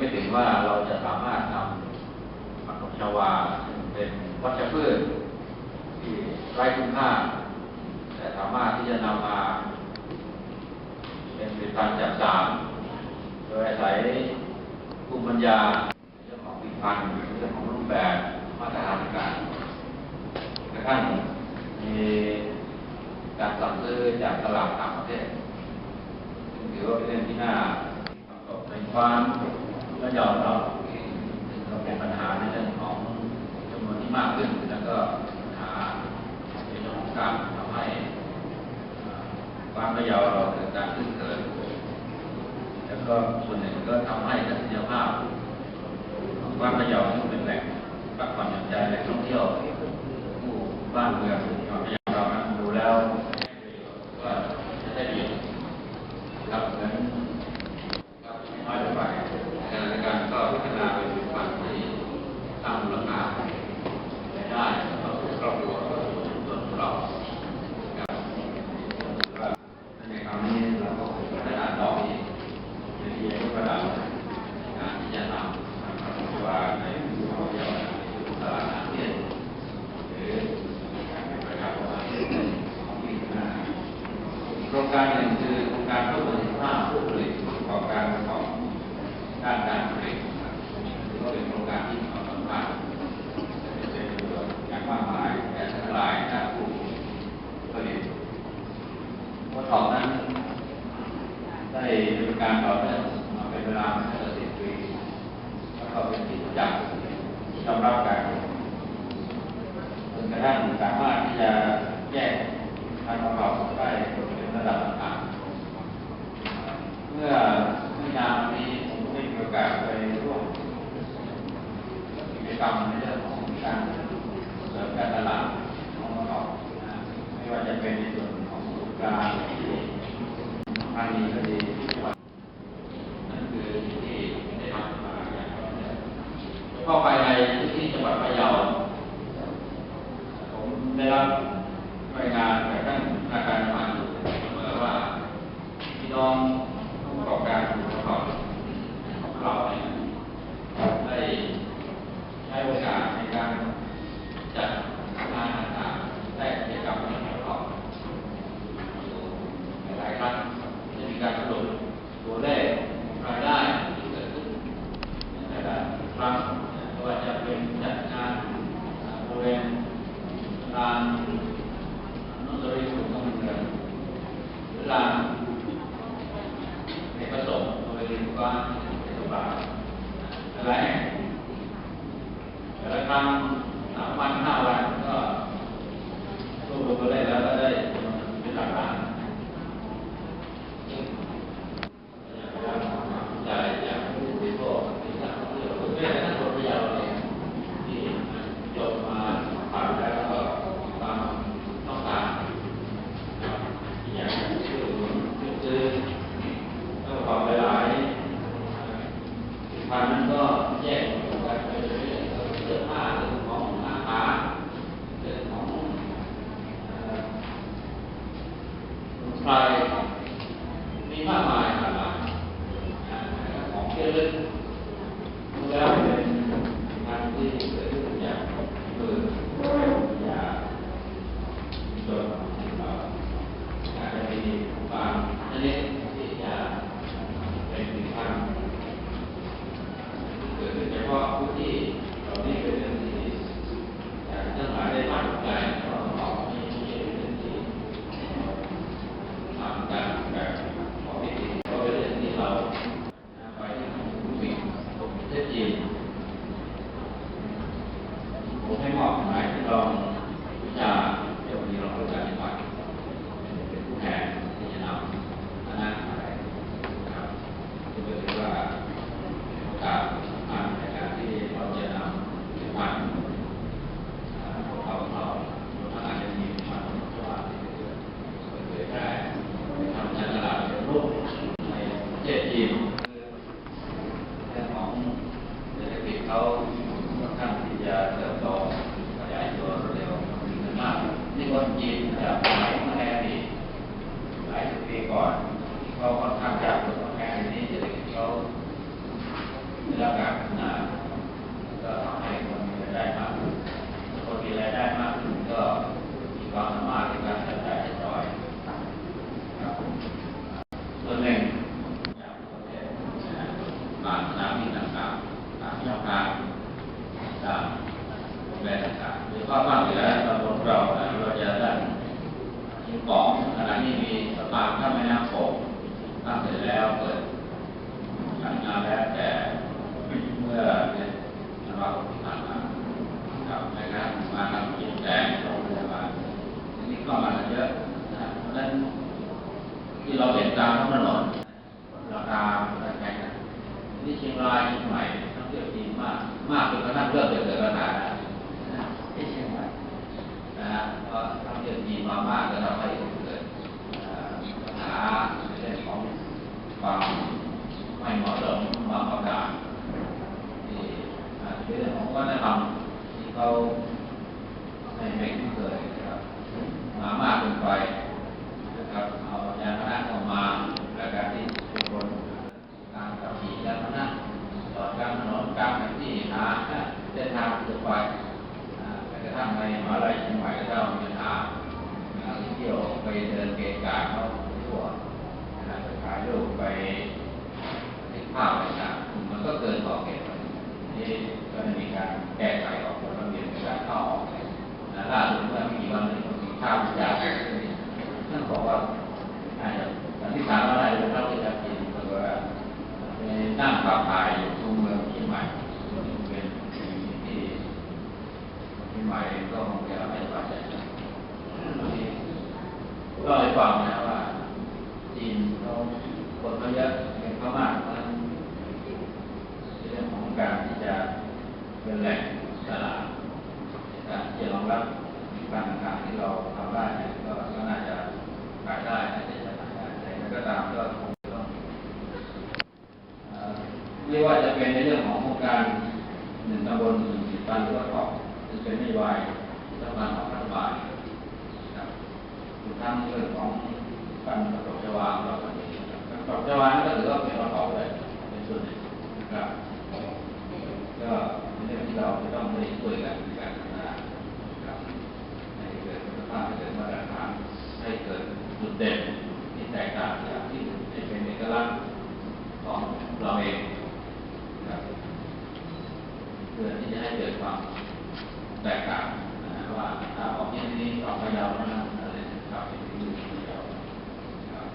ไม่ถึงว่าเราจะสามารถนำผักตบชวาซึ่งเป็นวัชพืชที่ไร้คุณค่า แต่สามารถที่จะนำมาเป็นผลิตภัณฑ์จากสารโดยอาศัยภูมิปัญญาเรื่องของผลิตภัณฑ์เรื่องของรูปแบบมาตรฐานการกระทั่งมีการสั่งซื้อจากตลาดต่างประเทศถือว่าเป็นเรื่องที่น่าในความ ก็ยอมรับเราเป็นปัญหาในเรื่องของจำนวนที่มากขึ้น แล้วก็ปัญหาในเรื่องของการทำให้ความระยาวเราเกิดการขึ้นเกิดแล้วก็ส่วนหนึ่งก็ทำให้ทัศนียภาพความระยาวที่เป็นแหล่งปักความสนใจแหล่งท่องเที่ยวผู้บ้านเมือง กรรมในเรื่องของการเสริมการตลาดของเราไม่ว่าจะเป็นในส่วนของการภายในคดีนั่นคือที่ได้รับมาอย่างไยในที่จังหวัดพะเยาผมได้รับ with it. ก่อนเขาค่อนข้างยาตัวแทนนี้จะได้เขาได้รับการพัฒนาก็ทำให้คนมีรายได้มากคนมีรายได้มากขึ้นก็มีความสามารถในการจัดการใช้จ่อยครับส่วหนึ่งอย่างประเทศบางน้ำบินต่างๆตามช่องทางตามแบรนต่างๆหรือว่าบางเหนือตำบลเรา มีสะพานข้ามแม่น้ำโขงตั้งเสร็จแล้วเปิดทำงานแล้วแต่เมื่อเดือนธันวาคมที่ผ่านมาครับในการมาทำกิจแจงโรงพยาบาลทีนี้ก็มาเยอะนะเพราะฉะนั้นที่เราเห็นตามท้องถนนราคาแพงนะที่เชียงรายเชียงใหม่ท่องเที่ยวจีมาก มากจนกระทั่งเริ่มจะเกิดปัญหาแล้วนะที่เชียงใหม่นะฮะเพราะท่องเที่ยวจีมามากก็ทำให้เกิดเอ่อปัญ หาในเรื่องของความไม่เหมาะสมความประการที่ในเรื่องของวัฒนธรรมที่เขาไม่ไม่คุ้นเคยนะครับมามากเกินไปนะครับเอาอย่านพาหนะออกมาและการที่เป็นคนการขับขี่ยานพาหนะจอดกลางถนนกลางแผนที่หาเส้นทางเดินไปอ่าแม้กระทั่งในมหาลัยเชียงใหม่ก็ต้องมีปัญหานักท่องเที่ยวไปเดินเกะกะเขาทั่วนะไปถ่ายรูปไปเห็นภาพต่างๆมันก็เกินขอบเขตนี่ก็ได้มีการแก้ไขออกกฎระเบียบในการเข้าออกนะล่าสุดเมื่อไม่กี่วันนี้ก็มีภาพวิจารณ์ ท่านบอกว่าอาจจะสันนิษฐานว่าน่าจะเป็นพระพุทธเจ้าเพราะว่าไปนั่งขับถ่ายอยู่ทั่วเมืองเชียงใหม่เป็นสิ่งที่เชียงใหม่ก็คงจะไม่สบายใจก็เลยฟังนะว่าจีนเขาคนเขาเยอะเป็นเขามากเพราะฉะนั้นเรื่องของการที่จะ เป็นแหล่งตลาดการที่รองรับการต่างๆที่เราทำได้เนี่ยก็ก็น่าจะขายได้น่าจะขายได้แต่ก็ตามก็คงต้องเรียกว่าจะเป็นในเรื่องของโครงการหนึ่งตำบลหนึ่งสิบตันหรือว่าเกาะซึ่งเป็นนโยบายรัฐบาลของรัฐบาลนะครับทั้งเรื่องของการประกอบชวาเราก็เห็นนะครับกาประกอบชวานั่นก็ถือว่าเป็นประกอบเลยเป็นส่วนหนึ่งนะครับ ก็เป็นเรื่องที่เราจะต้องได้ช่วยกันในการพัฒนาครับให้เกิดคุณภาพให้เกิดมาตรฐานให้เกิดจุดเด่นที่แตกต่างจากที่เป็นเอกลักษณ์ของเราเองครับเพื่อที่จะให้เกิดความแตกต่างนะว่าถ้าออกที่นี้ออกพะเยาเท่านั้นอะไรนะครับเป็นที่อื่นพะเยาครับ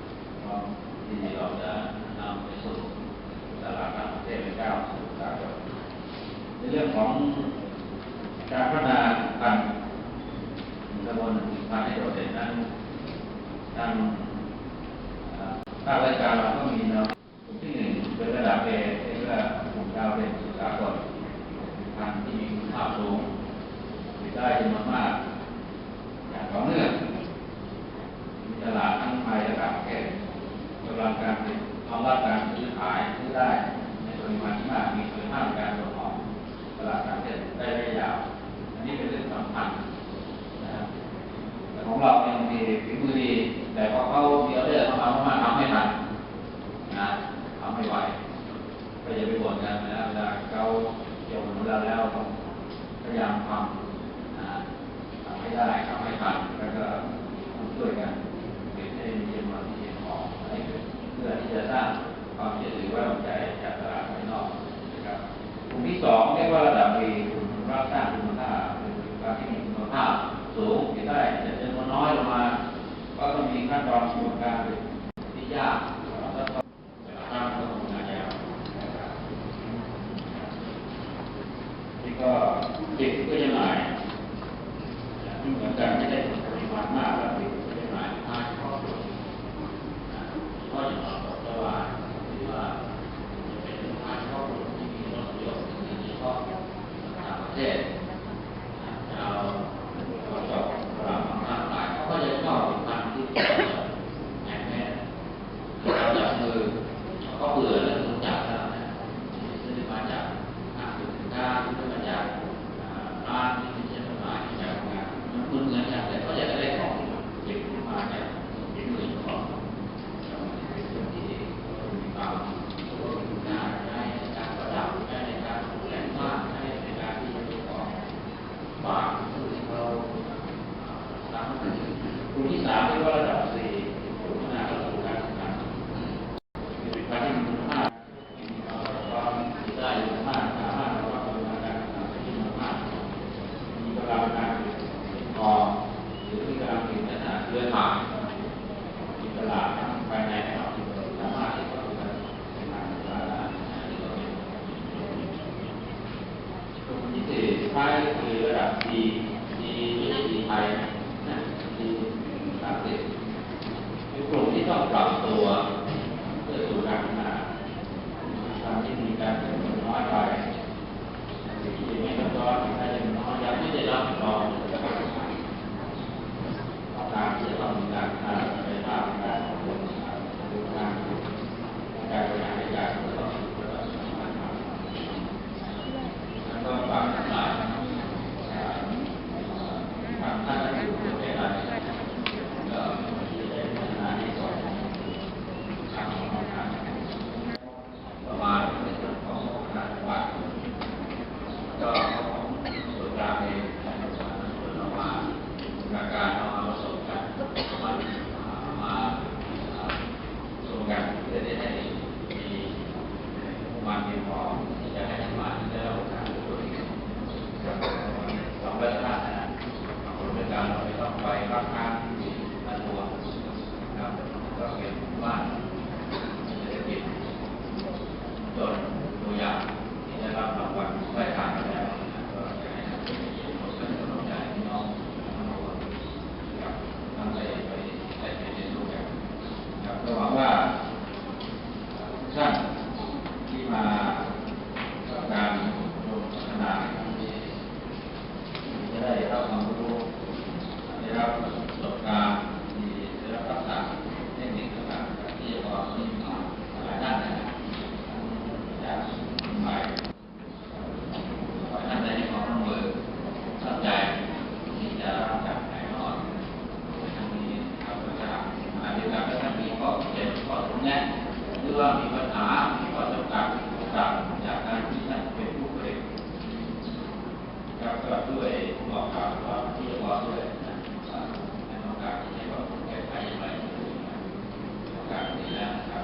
เพราะที่เราจะนำไปสู่ตลาดต่างประเทศไปก้าวสู่ตลาด ใน เรื่องของการพัฒนาพันธุ์ตำบลพันธุ์ให้โดดเด่นนั้นทางภาคราชการเราก็มีแนวกลุ่มที่หนึ่งเป็นระดับเอเรียกว่ากลุ่มดาวเด่นสุดสากลพันที่มีคุณภาพสูงได้จำนวนมากอย่างต่อเนื่องมีตลาดทั้งไทยและต่างประเทศกำลังการผลิตรองรับการซื้อขายซื้อได้ในปริมาณที่มากมีคุณภาพการส่งออก ตลาดต่างประเทศได้ระยะยาว อันนี้เป็นเรื่องสำคัญนะครับแต่ ของเราเนี่ยบางทีฝีมือดี แต่พอเขามีออเดอร์เข้ามาเข้ามาทำไม่ทันนะทำไม่ไหวก็อย่าไปบ่นกันนะเวลาเขาเกี่ยวกับเราแล้วพยายามทำนะทำให้ได้ทำให้ทันแล้วก็ช่วยกันเก็บให้มีจำนวนที่เพียงพอให้เกิดเพื่อที่จะสร้างความเชื่อถือไว้วาใจจากตลาดภายนอกนะครับกลุ่มที่สองเรียกว่าระดับดีคุณรับสร้างคุณค่าเป็นการที่มีคุณภาพ สูงที่ได้แต่จำนวนน้อยลงมา ก็ต้องมีขั้นตอนกระบวนการที่ยาก นะครับก็ด้วยผู้บอกกล่าวว่าที่จะบอกด้วยในโอกาสที่ได้บอกแก้ไขอย่างไรโอกาสนี้นะครับ